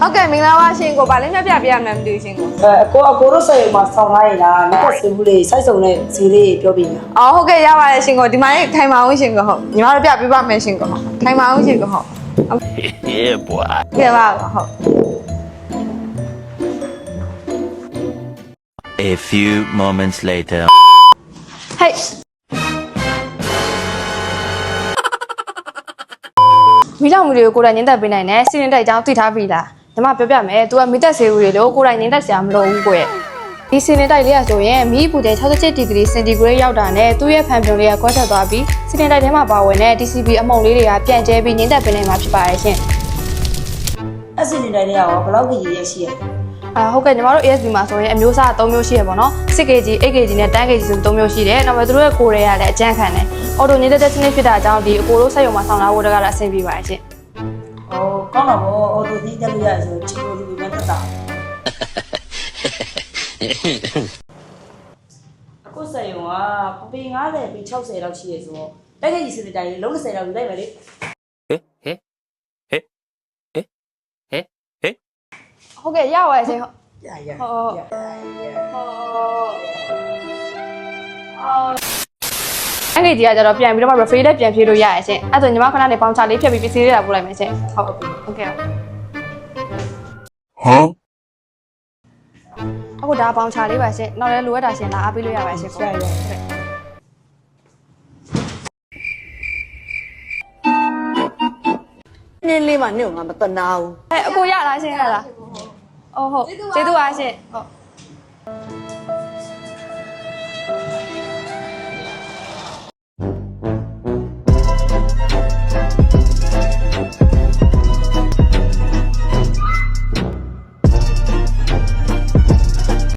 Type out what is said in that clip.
ဟုတ်ကဲ့မင်္ဂလာပါရှင်ကိုဗာလေးမြတ်ပြပြရမယ်မသိဘူးရှင်ကိုအဲအကိုအကိုတို့စိတ်မှာဆောင်းထားရလားမြတ်စင်မှုလေးစိုက်စုံတဲ့ဈေးလေးပြောပြညာအော်ဟုတ်ကဲ့ရပါတယ်ရှင်ကိုဒီမှာလေးထိုင်ပါအောင်ရှင်ကိုဟုတ်ညီမတို့ပြပြပါမယ်ရှင်ကိုဟုတ်ထိုင်ပါအောင်ရှင်ကိုဟုတ် Yeah, boy. ကဲပါဟုတ် A few moments later. ဟဲ့မိလောင်မှုတွေကိုကိုယ်တိုင်ညင်သက်ပေးနိုင်တယ်စီးရင်တိုက်အကြောင်းသိထားပြီလား ညီမပြောပြမယ် तू ကမိသက်ဆေးဦးတွေလို့ကိုယ်တိုင်ညင်သက်စရာမလိုဘူးကိုယ့်ရဲ့ဒီစီးရင်တိုက်လေးရဆိုရင်မီးပူတဲ့67ဒီဂရီစင်တီဂရိတ်ရောက်တာနဲ့သူ့ရဲ့ဖန်ပြုံလေးကကွက်ထွက်သွားပြီးစီးရင်တိုက်ထဲမှာပါဝင်တဲ့ DCB အမုံလေးတွေကပြန့်ကျဲပြီးညင်သက်ပေးနိုင်မှာဖြစ်ပါတယ်ရှင်အစီနေတိုင်းလေးရောဘယ်လောက်ကြီးရရှိရလဲအာဟုတ်ကဲ့ညီမတို့ ASB မှာဆိုရင်အမျိုးအစား3မျိုးရှိရပါတော့ 6kg 8kg နဲ့ 10kg ဆို3မျိုးရှိတယ်။နောက်ပြီးသူတို့ရဲ့ကိုယ်တွေကလည်းအကျန်းခံတယ်။အော်တိုညစ်တဲ့စနစ်ဖြစ်တာကြောင့်ဒီအကိုတို့စက်ရုံမှာဆောင်းလာဖို့တကတော့အဆင်ပြေပါတယ်ရှင် ဟောကောင်းတော့ဘောအော်တိုသီးတက်လို့ရဆိုချီလိုလူပဲတက်တာအခုစိတ်ရောကပပေ90ပေ60လောက်ရှိရဆိုတော့တက်ခဲ့ကြီးစနေတိုင်းလုံး20လောက်ယူလိုက်မယ်လေ Eh, eh, eh, eh, eh, eh. ။ဟုတ်ကဲ့ရပါတယ်ရှင်ဟုတ်ရရ။ဟုတ်ဟုတ် အဲ့ဒီကြီးကကြတော့ပြန်ပြီးတော့မှ refill နဲ့ပြန်ဖြည့်လို့ရရရှင်။အဲ့ဒါဆိုညီမခဏနေပေါင်ချလေးဖြတ်ပြီးပစ္စည်းလေးလာပို့လိုက်မယ်ရှင်။ဟုတ်ဟုတ်ကဲ့ Huh? အခုဒါပေါင်ချလေးပါရှင်။နောက်လည်းလိုအပ်တာရှင်လာအားပေးလို့ရပါတယ်ရှင်။ရရနင်းလေးမှနင့်ကငါမတနာဘူးအဲအကိုရလားရှင်ရလား။အော်ဟုတ်ကျေးဇူးပါရှင်။ဟုတ်